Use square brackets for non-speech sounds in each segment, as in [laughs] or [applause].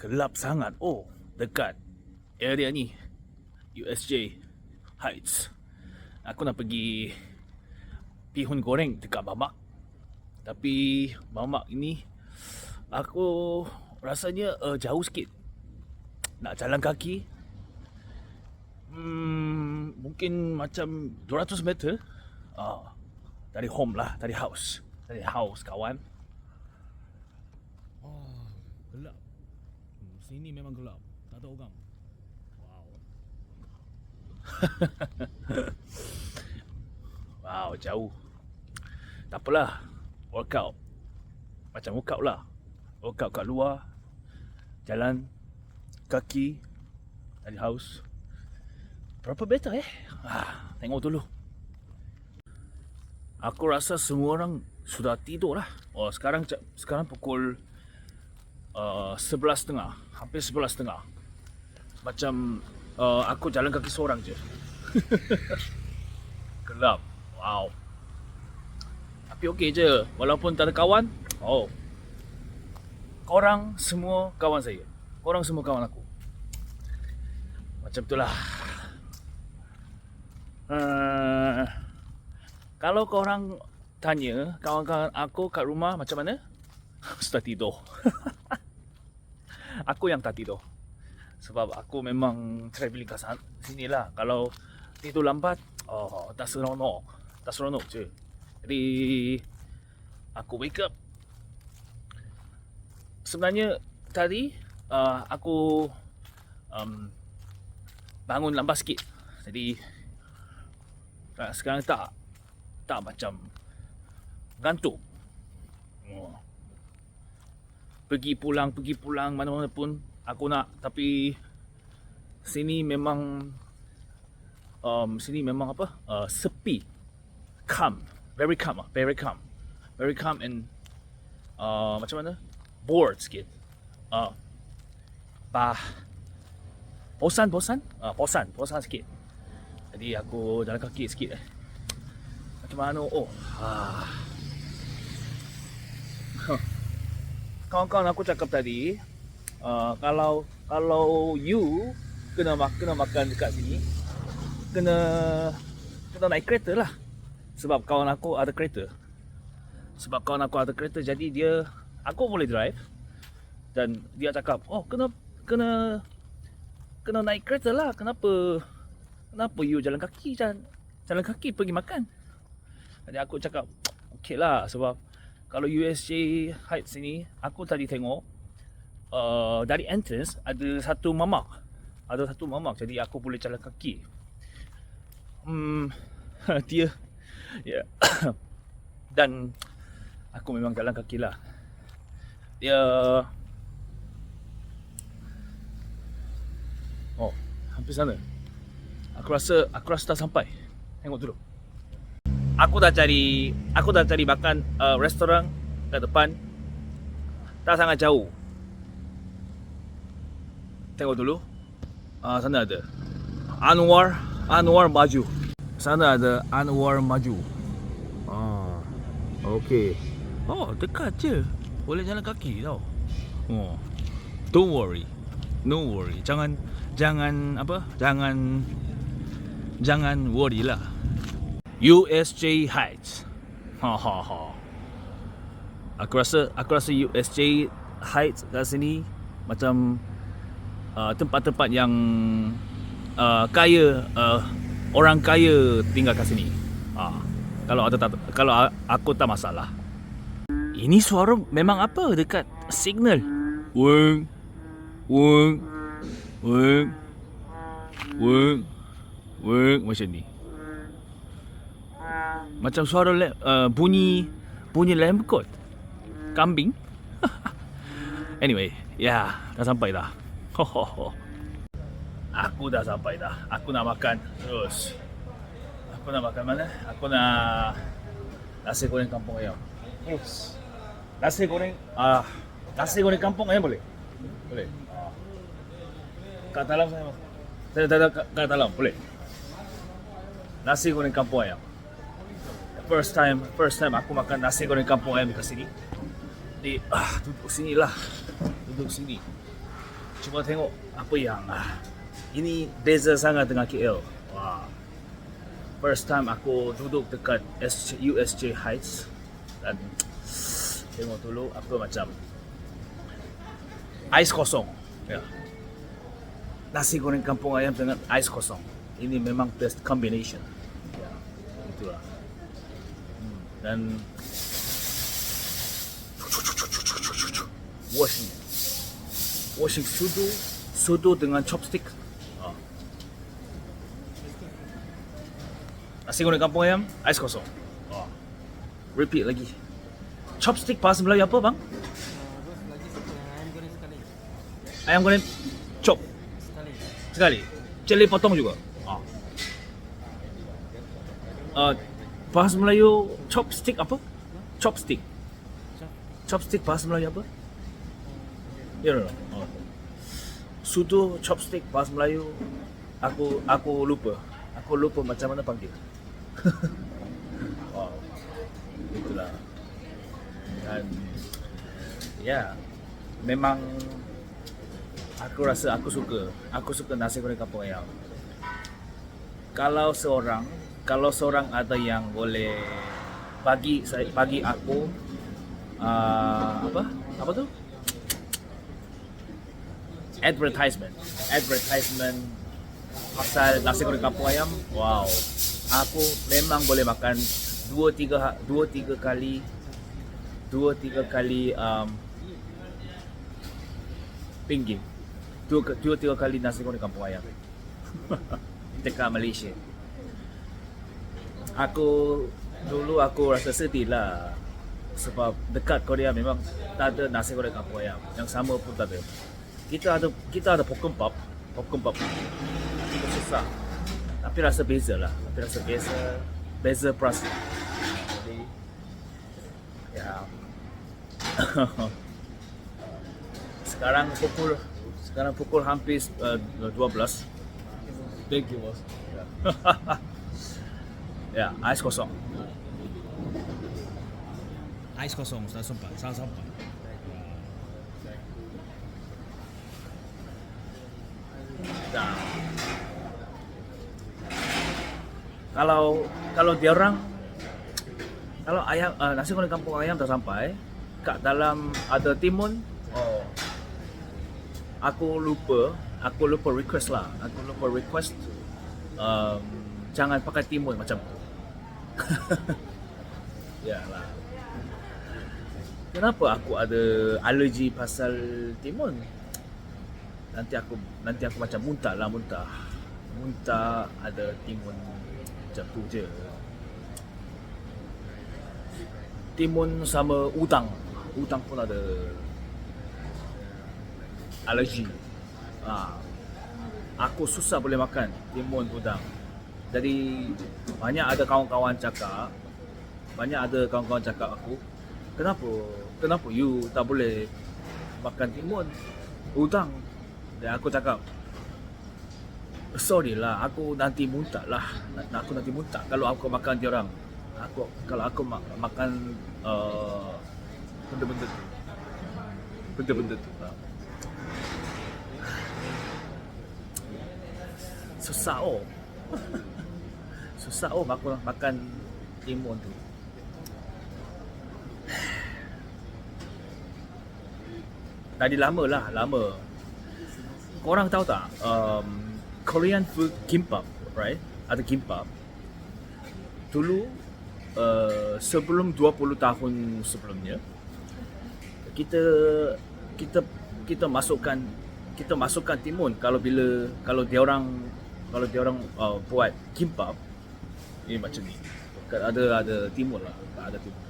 Gelap sangat. Oh, dekat area ni. USJ Heights. Aku nak pergi pihun goreng dekat Mamak. Tapi Mamak ini aku rasanya uh, jauh sikit. Nak jalan kaki. Hmm, mungkin macam 200 meter. Ah, dari home lah, dari house. Dari house kawan. Oh, gelap. Sini memang gelap. Tak ada orang. Wow. [laughs] wow, jauh. Tak apalah. Workout. Macam workout lah. Workout kat luar. Jalan. Kaki. Dari house. Berapa better eh? Ah, tengok dulu. Aku rasa semua orang sudah tidur lah. Oh, sekarang sekarang pukul uh, 11.30. Hampir 11.30. Macam uh, aku jalan kaki seorang je. [laughs] Gelap. Wow. Tapi okey je. Walaupun tak ada kawan. Oh. Korang semua kawan saya. Korang semua kawan aku. Macam itulah. Uh, kalau korang tanya kawan-kawan aku kat rumah macam mana? [laughs] Sudah tidur. [laughs] aku yang tak tidur. Sebab aku memang travelling kat sini lah. Kalau tidur lambat, oh, tak seronok. Tak seronok je. Jadi, aku wake up. Sebenarnya, tadi uh, aku um, bangun lambat sikit. Jadi, sekarang tak tak macam gantung. Oh. Pergi pulang, pergi pulang mana-mana pun aku nak tapi sini memang um, sini memang apa? Uh, sepi. Calm. Very calm. Very calm. Very calm and uh, macam mana? Bored sikit. Uh, bah. Bosan, bosan? Uh, bosan, bosan sikit. Jadi aku jalan kaki sikit eh. Macam mana? Oh. Ah. Kawan-kawan aku cakap tadi, uh, kalau kalau you kena mak kena makan dekat sini, kena kena naik kereta lah. Sebab kawan aku ada kereta. Sebab kawan aku ada kereta jadi dia aku boleh drive dan dia cakap, "Oh, kena kena kena naik kereta lah. Kenapa Kenapa you jalan kaki jalan, jalan kaki pergi makan Jadi aku cakap Okay lah sebab Kalau USJ Heights sini Aku tadi tengok uh, Dari entrance ada satu mamak Ada satu mamak jadi aku boleh jalan kaki Hmm [laughs] Dia Ya yeah. [coughs] Dan Aku memang jalan kaki lah Dia Oh Hampir sana Aku rasa aku rasa dah sampai. Tengok dulu. Aku dah cari aku dah cari makan uh, restoran kat depan. Tak sangat jauh. Tengok dulu. Uh, sana ada. Anwar Anwar Maju. Sana ada Anwar Maju. Ah. Okey. Oh, dekat je. Boleh jalan kaki tau. Oh. Don't worry. No worry. Jangan jangan apa? Jangan jangan worry lah. USJ Heights. Ha ha ha. Aku rasa aku rasa USJ Heights kat sini macam uh, tempat-tempat yang uh, kaya uh, orang kaya tinggal kat sini. Ha. Kalau ada tak, kalau aku tak masalah. Ini suara memang apa dekat signal? Weng. Weng. Weng. Weng. Work macam ni Macam suara le- uh, bunyi Bunyi lamb kot. Kambing. [laughs] Anyway Ya yeah, Dah sampai dah. Aku dah sampai dah. Aku nak makan. Terus. Aku nak makan mana? Aku nak Nasi goreng kampung ayam. Terus. Nasi goreng ah, Nasi goreng kampung ayam boleh? Boleh. Kat dalam saya Saya tak kat dalam Boleh? nasi goreng kampung ayam. First time, first time aku makan nasi goreng kampung ayam dekat sini. Di ah, duduk sini lah. Duduk sini. Cuba tengok apa yang ah, ini beza sangat dengan KL. Wah. First time aku duduk dekat USJ Heights dan tengok dulu apa macam ais kosong. Ya. Nasi goreng kampung ayam dengan ais kosong. Ini memang best combination. Ya. Itulah. Dan washing washing sudu sudu dengan chopstick ah. nasi goreng kampung ayam ais kosong ah. repeat lagi chopstick bahasa Melayu apa bang? Ayam goreng chop Sekali. sekali cili potong juga ah. Uh, bahasa Melayu chopstick apa? chopstick Chop. chopstick bahasa Melayu apa? Ya. Oh. Sudu chopstick bahasa Melayu aku aku lupa. Aku lupa macam mana panggil. [laughs] wow. Itulah. Dan ya, memang aku rasa aku suka. Aku suka nasi goreng kampung ayam. Kalau seorang, kalau seorang ada yang boleh bagi saya bagi aku uh, apa? Apa tu? advertisement. Advertisement pasal nasi goreng kampung ayam. Wow. Aku memang boleh makan dua tiga dua tiga kali dua tiga kali um, pinggir. Dua, dua tiga kali nasi goreng kampung ayam. [laughs] Dekat Malaysia aku dulu aku rasa sedih lah. Sebab dekat Korea memang tak ada nasi goreng kampung ayam. Yang sama pun tak ada. Kita ada kita ada pokok pop pokok pop susah. Tapi rasa beza lah. Tapi rasa beza beza perasa jadi ya. [laughs] Sekarang pukul sekarang pukul hampir uh, 12 thank you bos [laughs] ya ais kosong. Ais kosong sudah sempat. Salah sempat Nah, kalau kalau dia orang kalau ayam uh, nasi goreng kampung ayam dah sampai kat dalam ada timun oh aku lupa aku lupa request lah. Aku lupa request um, jangan pakai timun macam tu [laughs] ya lah kenapa aku ada alergi pasal timun? Nanti aku nanti aku macam muntah lah muntah. Muntah ada timun macam tu je. Timun sama udang. Udang pun ada alergi. Ha. aku susah boleh makan timun udang jadi banyak ada kawan-kawan cakap banyak ada kawan-kawan cakap aku kenapa? Kenapa you tak boleh makan timun udang? Dan aku cakap Sorry lah, aku nanti muntah lah. Aku nanti muntah kalau aku makan dia orang. Aku Kalau aku ma- makan uh, Benda-benda tu. Benda-benda tu ha. Susah oh [laughs] Susah oh aku makan timun tu. Tadi lama lah, lama. Korang tahu tak um, Korean food kimbap right? Ada kimbap. Dulu uh, sebelum 20 tahun sebelumnya kita kita kita masukkan kita masukkan timun. Kalau bila kalau dia orang kalau dia orang uh, buat kimbap ini macam ni. Kan ada ada timun lah. Ada timun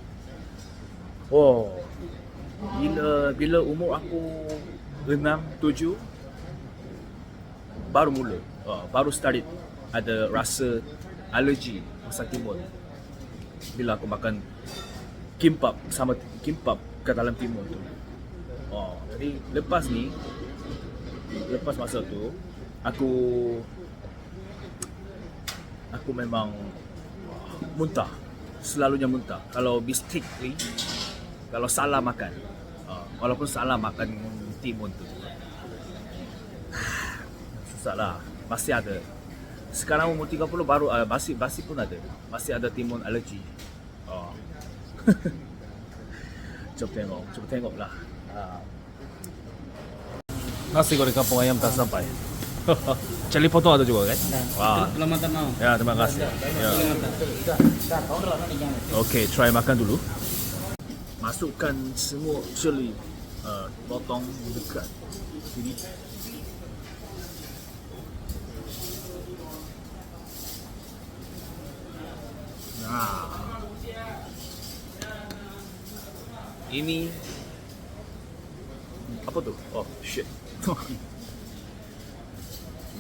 oh. Bila bila umur aku 6 7 baru mula. Uh, baru start ada rasa alergi pasal timun bila aku makan kimbap sama kimbap ke dalam timun tu. Oh jadi lepas ni lepas masa tu aku aku memang muntah selalunya muntah kalau mistakenly kalau salah makan uh, walaupun salah makan timun tu Salah. Masih ada. Sekarang umur 30 baru uh, masih masih pun ada. Masih ada timun alergi. Oh. [laughs] Cuba tengok, cuba tengok lah. Ah. Nasi goreng kampung ayam tak sampai. [laughs] Cili potong ada juga kan? Wah. Belum mantap mau. Ya, terima kasih. Ya. Okey, try makan dulu. Masukkan semua cili uh, potong dekat sini. Nah. Ini apa tu? Oh, shit. [laughs]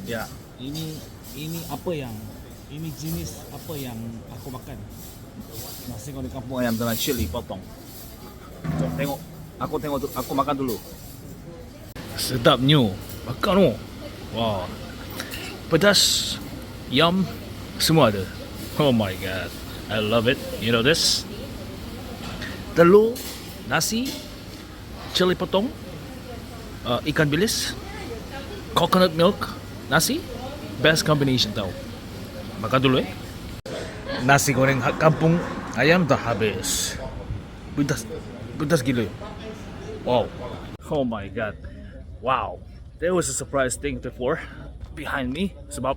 ya, Ini ini apa yang ini jenis apa yang aku makan? Nasi goreng kampung. kampung ayam dengan cili potong. Jom tengok. Aku tengok tu, aku makan dulu. Sedapnya. Makan tu. Wah. Pedas, yum, semua ada. Oh my god. I love it. You know this? Telur, nasi, cili potong, uh, ikan bilis, coconut milk, nasi. Best combination tau. Makan dulu eh. Nasi goreng kampung ayam dah habis. Pedas, pedas gila. Wow. Oh my god. Wow. There was a surprise thing before behind me sebab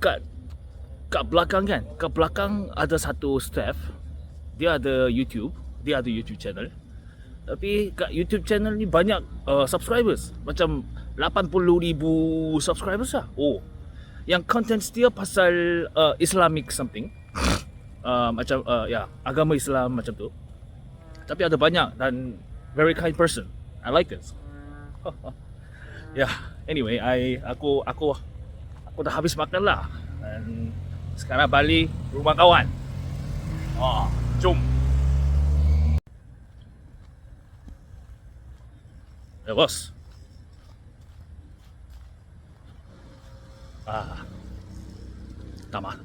kat kat belakang kan, kat belakang ada satu staff. Dia ada YouTube, dia ada YouTube channel. Tapi kat YouTube channel ni banyak uh, subscribers. Macam 80,000 subscribers lah. Oh. Yang content dia pasal uh, Islamic something. uh, macam uh, ya, agama Islam macam tu. Tapi ada banyak dan very kind person. I like this. [laughs] yeah, anyway, I aku aku aku dah habis makan lah. Dan sekarang balik rumah kawan. Oh, jom. Ya, bos. Ah. Dah ma-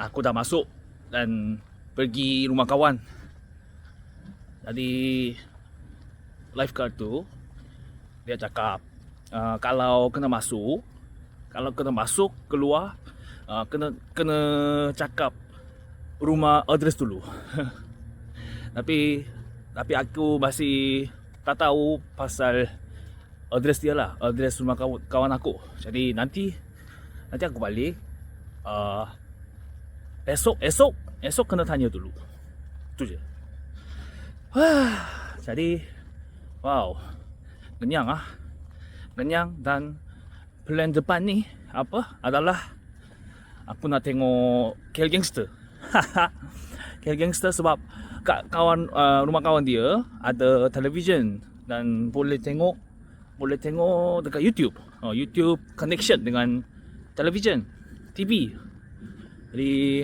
Aku dah masuk dan pergi rumah kawan. Jadi lifeguard tu dia cakap uh, kalau kena masuk, kalau kena masuk keluar uh, kena kena cakap rumah address dulu. [laughs] tapi tapi aku masih tak tahu pasal address dia lah, address rumah kawan, kawan aku. Jadi nanti nanti aku balik uh, esok esok esok kena tanya dulu. Tu je. [sighs] Jadi wow. Kenyang ah. Kenyang dan plan depan ni apa adalah aku nak tengok Kill Gangster. [laughs] Kill Gangster sebab kat kawan uh, rumah kawan dia ada television dan boleh tengok boleh tengok dekat YouTube. Oh, YouTube connection dengan television, TV. Jadi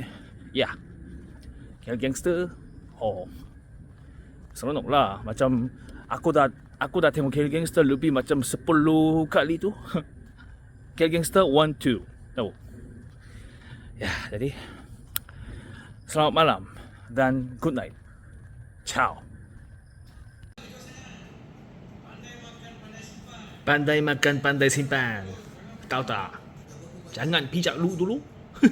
ya. Yeah. Gangster. Oh. Seronok lah Macam Aku dah Aku dah tengok Kill Gangster Lebih macam 10 kali tu [laughs] Kill Gangster 1, 2 Tahu Ya jadi Selamat malam Dan good night Ciao. Pandai makan pandai simpan. Tahu tak? Jangan pijak lu dulu [laughs]